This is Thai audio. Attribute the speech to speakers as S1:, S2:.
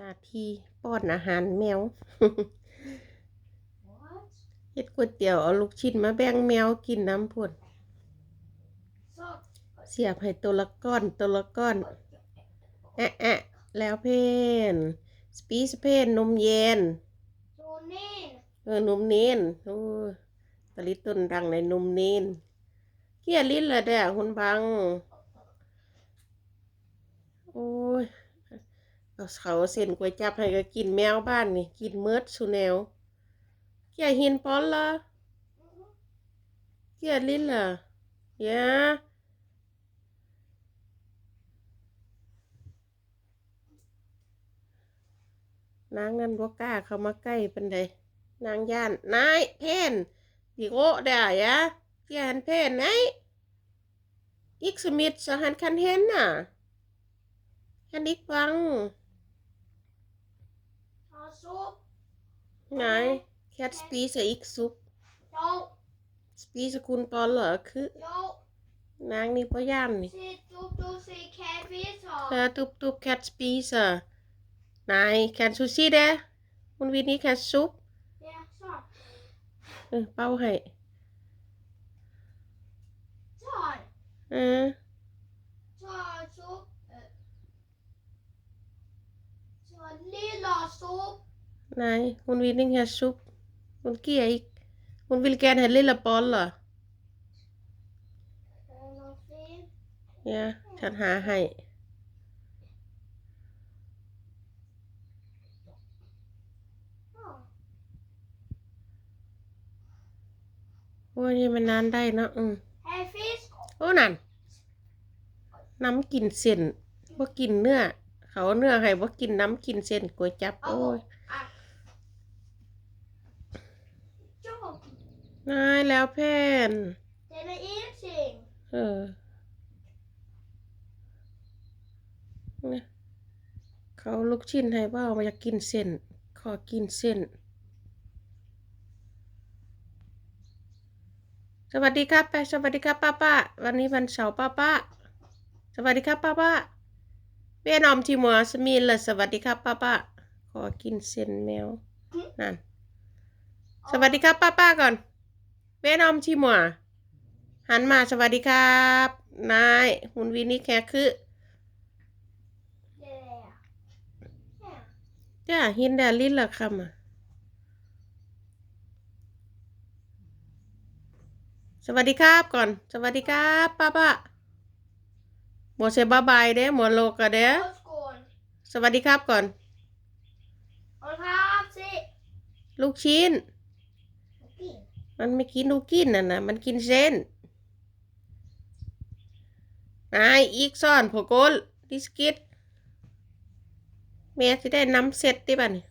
S1: หน้าที่ป้อนอาหารแมว
S2: What?
S1: เฮ็ดก๋วยเตี๋ยวเอาลูกชิ้นมาแบ่งแมวกินน้ำพุ่น
S2: So,
S1: เสียบให้ตัวละก้อนตัวละก้อนแอะแอะแล้วเพนสปีสเพนนมเย็น
S2: so nin.
S1: เออนมเน้นโอ้ยตะลิต้นดังในนมเน้นเกี้ยลิ้นละเด้อคุณบัง โอ้ย เขาเส้นก๋วยจับให้ก็กินแมวบ้านนี่กินเมิดสุแนวเกี้ยหินปอนละเกี้ยลิ้นละยานางนั่นบ่กล้าเข้ามาใกล้ปันใดนางย่านนายเพนดิโกได้ยะเกียหันเพนไหนอีกสมิดสหันคันเห็นน่ะ อันนี้ฟัง
S2: Ta soup.
S1: ไงแคทสปีสอีกซุป
S2: Jo,
S1: สปีสกุลปอนเหรอคือ
S2: jo.
S1: นางนี่พ่อย่านนี่
S2: Se, du, du ser catfish
S1: เธ
S2: og...
S1: อตุบตุบแคทสปีสอะนายแคนซูซี่เด้คุณวินนี่แคทซุป
S2: Ja, så.
S1: เออเป้าให้
S2: Sådan.
S1: เออ
S2: Så soup. øh. Så lille soup.
S1: นายคุณวินนี่แคทซุปคุณเกียอีกคุณวิลแกนเห็นลิ ลละปอนเหรอ
S2: Øh, noget fint.
S1: เนี่ยฉันหาให้
S2: Åh,
S1: โอ้ยนี่มันนานได้เนอะอืม
S2: Hey fisk.
S1: โอ้นั่นน้ำกินเส้นบ่กินเนื้อ เขาเอาเนื้อให้บ่กินน้ำกินเส้นก๋วยจับ โอ้ย
S2: Ah. Jo,
S1: นายแล้วแพน
S2: den er ingenting.
S1: เออเนี่ยเขาเอาลูกชิ้นให้ว่ามาอยากกินเส้น ขอกินเส้น สวัสดีครับไปสวัสดีครับป้าป้าวันนี้วันเสาร์ป้าป้าสวัสดีครับป้าป้าเวียนอมทีมัวสมีเลยสวัสดีครับป้าป้าขอกินเส้นแมวนั่น สวัสดีครับป้าป้าก่อนเวียนอมทีมัวหันมาสวัสดีครับนายคุณวินนี่แค่คือ
S2: Det er. Ja.
S1: จ้าหินดาลินละคำอะสวัสดีครับก่อน สวัสดีครับป้าป้าหมดเซบายบายเด้หมดโลกอะเด้
S2: Og skål.
S1: สวัสดีครับก่อน
S2: Og klar til.
S1: ลูกชิ้น
S2: Okay.
S1: มันไม่กินลูกกินน่ะนะมันกินเส้นนายอีกซ่อนผโกลดิสกิตเมียที่ได้น้ำเสร็จที่บ้านนี่